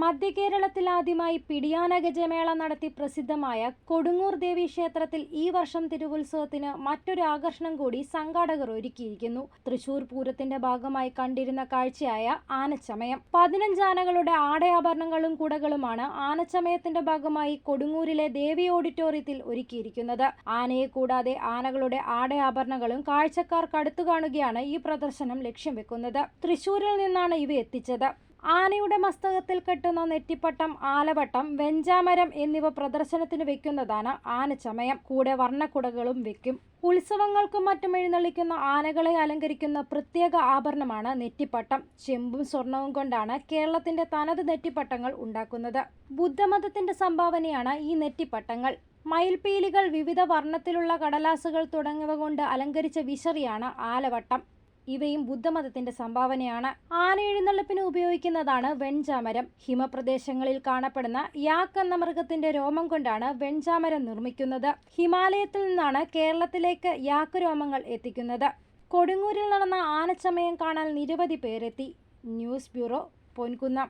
മധ്യകേരളത്തിൽ ആദ്യമായി പിടിയാന ഗജമേള നടത്തി പ്രസിദ്ധമായ കൊടുങ്ങൂർ ദേവി ക്ഷേത്രത്തിൽ ഈ വർഷം തിരുവുത്സവത്തിന് മറ്റൊരു ആകർഷണം കൂടി സംഘാടകർ ഒരുക്കിയിരിക്കുന്നു. തൃശൂർ പൂരത്തിന്റെ ഭാഗമായി കണ്ടിരുന്ന കാഴ്ചയായ ആനച്ചമയം. പതിനഞ്ച് ആനകളുടെ ആടയാഭരണങ്ങളും കുടകളുമാണ് ആനച്ചമയത്തിന്റെ ഭാഗമായി കൊടുങ്ങൂരിലെ ദേവി ഓഡിറ്റോറിയത്തിൽ ഒരുക്കിയിരിക്കുന്നത്. ആനയെ കൂടാതെ ആനകളുടെ ആടയാഭരണങ്ങളും കാഴ്ചക്കാർക്ക് അടുത്തു കാണുകയാണ് ഈ പ്രദർശനം ലക്ഷ്യം വെക്കുന്നത്. തൃശൂരിൽ നിന്നാണ് ഇവ എത്തിച്ചത്. ആനയുടെ മസ്തകത്തിൽ കെട്ടുന്ന നെറ്റിപ്പട്ടം ആലവട്ടം വെഞ്ചാമരം എന്നിവ പ്രദർശനത്തിന് വെക്കുന്നതാണ് ആനച്ചമയം കൂടെ വർണക്കുടകളും വെക്കും. ഉത്സവങ്ങൾക്കും മറ്റും എഴുന്നള്ളിക്കുന്ന ആനകളെ അലങ്കരിക്കുന്ന പ്രത്യേക ആഭരണമാണ് നെറ്റിപ്പട്ടം. ചെമ്പും സ്വർണവും കൊണ്ടാണ് കേരളത്തിന്റെ തനത് നെറ്റിപ്പട്ടങ്ങൾ ഉണ്ടാക്കുന്നത്. ബുദ്ധമതത്തിന്റെ സംഭാവനയാണ് ഈ നെറ്റിപ്പട്ടങ്ങൾ. മയിൽപീലികൾ വിവിധ വർണത്തിലുള്ള കടലാസുകൾ തുടങ്ങിയവ കൊണ്ട് അലങ്കരിച്ച വിശറിയാണ് ആലവട്ടം. ഇവയും ബുദ്ധമതത്തിന്റെ സംഭാവനയാണ്. ആനയെഴുന്നള്ളിപ്പിന് ഉപയോഗിക്കുന്നതാണ് വെൺചാമരം. ഹിമപ്രദേശങ്ങളിൽ കാണപ്പെടുന്ന യാക്ക് എന്ന മൃഗത്തിന്റെ രോമം കൊണ്ടാണ് വെൺചാമരം നിർമ്മിക്കുന്നത്. ഹിമാലയത്തിൽ നിന്നാണ് കേരളത്തിലേക്ക് യാക്ക് രോമങ്ങൾ എത്തിക്കുന്നത്. കൊടുങ്ങൂരിൽ നടന്ന ആനച്ചമയം കാണാൻ നിരവധി പേരെത്തി. News bureau Ponkunnam.